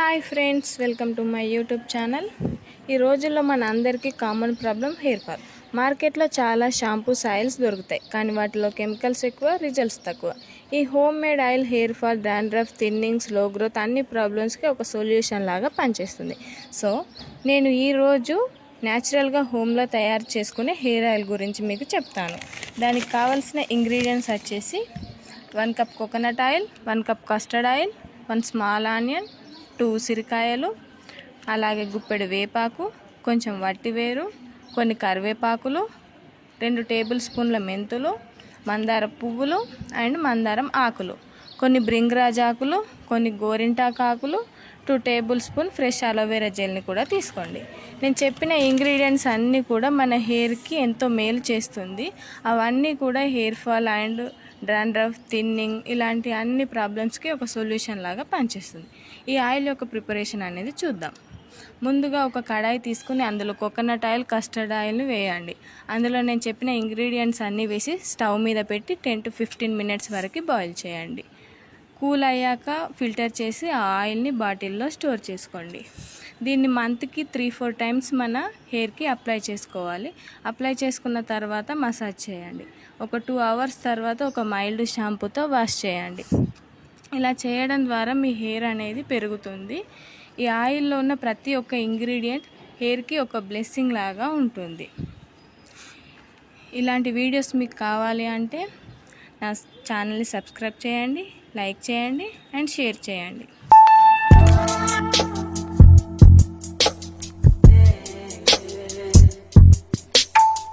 Hi friends welcome to my YouTube channel ఈ రోజుల్లో మన అందరికీ కామన్ ప్రాబ్లం హెయిర్ ఫాల్ మార్కెట్లో చాలా షాంపూస్ ఆయిల్స్ దొరుకుతాయి కానీ వాటిలో కెమికల్స్ ఎక్కువ రిజల్ట్స్ తక్కువ. ఈ homemade oil hair fall dandruff థిన్నింగ్స్లో growth అన్ని ప్రాబ్లమ్స్కి ఒక సొల్యూషన్ లాగా పనిచేస్తుంది. సో నేను ఈరోజు న్యాచురల్గా హోమ్లో తయారు చేసుకునే హెయిర్ ఆయిల్ గురించి మీకు చెప్తాను. దానికి కావాల్సిన ఇంగ్రీడియంట్స్ వచ్చేసి one cup coconut oil one cup castor oil one small onion two ఉసిరికాయలు అలాగే గుప్పెడు వేపాకు కొంచెం వట్టివేరు కొన్ని కరివేపాకులు రెండు టేబుల్ స్పూన్ల మెంతులు మందార పువ్వులు అండ్ మందారం ఆకులు కొన్ని బ్రింగ్రాజ్ ఆకులు కొన్ని గోరింటాకు ఆకులు two tablespoon fresh aloe vera జెల్ని కూడా తీసుకోండి. నేను చెప్పిన ఇంగ్రీడియంట్స్ అన్నీ కూడా మన హెయిర్కి ఎంతో మేలు చేస్తుంది. అవన్నీ కూడా hair fall and dandruff thinning ఇలాంటి అన్ని ప్రాబ్లమ్స్కి ఒక సొల్యూషన్ లాగా పనిచేస్తుంది. ఈ ఆయిల్ యొక్క ప్రిపరేషన్ అనేది చూద్దాం. ముందుగా ఒక కడాయి తీసుకుని అందులో కోకోనట్ ఆయిల్ కస్టర్డ్ ఆయిల్ని వేయండి. అందులో నేను చెప్పిన ఇంగ్రీడియంట్స్ అన్నీ వేసి స్టవ్ మీద పెట్టి టెన్ టు ఫిఫ్టీన్ మినిట్స్ వరకు బాయిల్ చేయండి. కూల్ అయ్యాక ఫిల్టర్ చేసి ఆ ఆయిల్ని బాటిల్లో స్టోర్ చేసుకోండి. దీన్ని మంత్కి త్రీ ఫోర్ టైమ్స్ మన హెయిర్కి అప్లై చేసుకోవాలి. అప్లై చేసుకున్న తర్వాత మసాజ్ చేయండి. ఒక టూ అవర్స్ తర్వాత ఒక మైల్డ్ షాంపూతో వాష్ చేయండి. ఇలా చేయడం ద్వారా మీ హెయిర్ అనేది పెరుగుతుంది. ఈ ఆయిల్లో ఉన్న ప్రతి ఒక్క ఇంగ్రీడియంట్ హెయిర్కి ఒక బ్లెస్సింగ్ లాగా ఉంటుంది. ఇలాంటి వీడియోస్ మీకు కావాలి అంటే నా ఛానల్ని సబ్స్క్రైబ్ చేయండి. లైక్ చేయండి అండ్ షేర్ చేయండి.